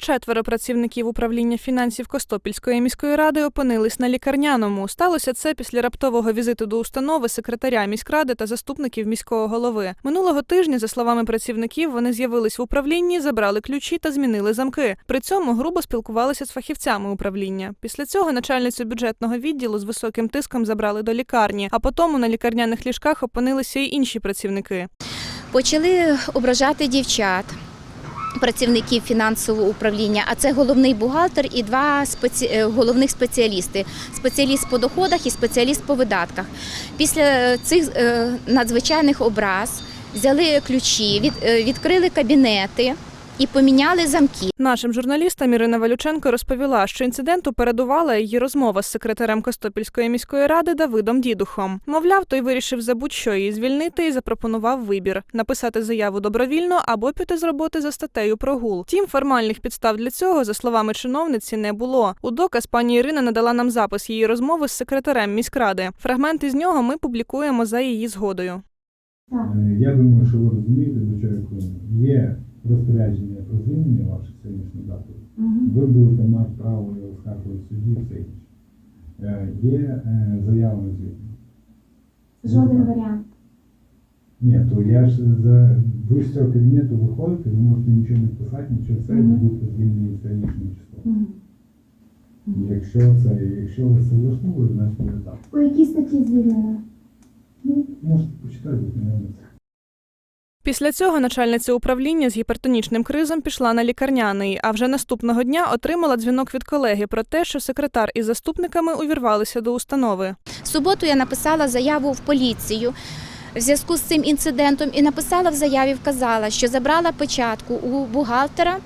Четверо працівників управління фінансів Костопільської міської ради опинились на лікарняному. Сталося це після раптового візиту до установи секретаря міськради та заступників міського голови. Минулого тижня, за словами працівників, вони з'явились в управлінні, забрали ключі та змінили замки. При цьому грубо спілкувалися з фахівцями управління. Після цього начальницю бюджетного відділу з високим тиском забрали до лікарні, а потім на лікарняних ліжках опинилися й інші працівники. Почали ображати дівчат, працівників фінансового управління, а це головний бухгалтер і два спеці... е, головних спеціалісти: спеціаліст по доходах і спеціаліст по видатках. Після цих е, надзвичайних образ взяли ключі, від... е, відкрили кабінети і поміняли замки. Нашим журналістам Ірина Валюченко розповіла, що інциденту передувала її розмова з секретарем Костопільської міської ради Давидом Дідухом. Мовляв, той вирішив за будь-що її звільнити і запропонував вибір написати заяву добровільно або піти з роботи за статтею прогул. Втім, формальних підстав для цього, за словами чиновниці, не було. У доказ пані Ірина надала нам запис її розмови з секретарем міськради. Фрагменти з нього ми публікуємо за її згодою. Е, Я думаю, що ви розумієте, до чого. Є розпорядження про звільнення ваших сьогоднішніх датів. Ви будете мати право його оскаржувати в суді все інше. Є е, заява на звільнення. Жоден варіант. Ні, то я ж за ви з цього кабінету виходите, ви можете нічого не писати, нічого це, ви будете звільнені сьогоднішнім числом. Якщо це, якщо ви це влаштовує, значить буде так. По якій статті звільнено? Ну, можете почитати, знайомитися. Після цього начальниця управління з гіпертонічним кризом пішла на лікарняний, а вже наступного дня отримала дзвінок від колеги про те, що секретар із заступниками увірвалися до установи. В суботу я написала заяву в поліцію. В зв'язку з цим інцидентом і написала в заяві, вказала, що забрала печатку у бухгалтера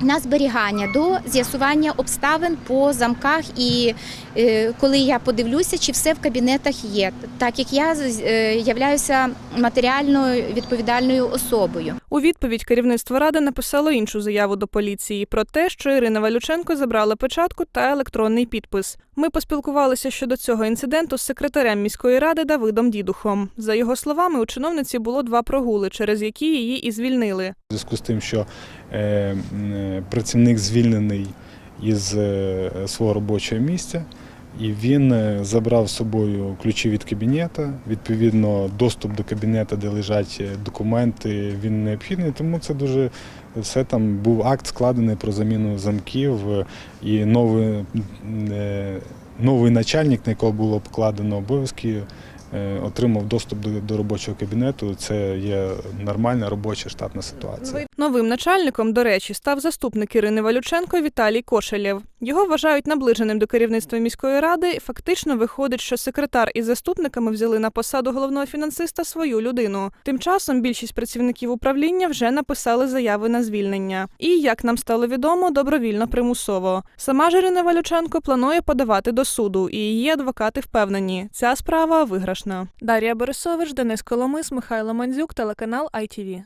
на зберігання до з'ясування обставин по замках, і е, коли я подивлюся, чи все в кабінетах є, так як я е, являюся матеріальною відповідальною особою. У відповідь керівництво ради написало іншу заяву до поліції про те, що Ірина Валюченко забрала печатку та електронний підпис. Ми поспілкувалися щодо цього інциденту з секретарем міської ради Давидом Дідухом. За його словами, у чиновниці було два прогули, через які її і звільнили. У зв'язку з тим, що е, е, працівник звільнений із е, свого робочого місця, і він е, забрав з собою ключі від кабінету. Відповідно, доступ до кабінету, де лежать е, документи, він необхідний. Тому це дуже все там був акт складений про заміну замків е, і новий, новий начальник, на якого було покладено обов'язки. Е, Отримав доступ до, до робочого кабінету. Це є нормальна робоча штатна ситуація. Новим начальником, до речі, став заступник Ірини Валюченко Віталій Кошелєв. Його вважають наближеним до керівництва міської ради. Фактично виходить, що секретар із заступниками взяли на посаду головного фінансиста свою людину. Тим часом більшість працівників управління вже написали заяви на звільнення. І, як нам стало відомо, добровільно примусово. Сама ж Ірина Валюченко планує подавати до суду, і її адвокати впевнені, ця справа виграшна. Дар'я Борисович, Денис Коломис, Михайло Мандзюк, телеканал ITV.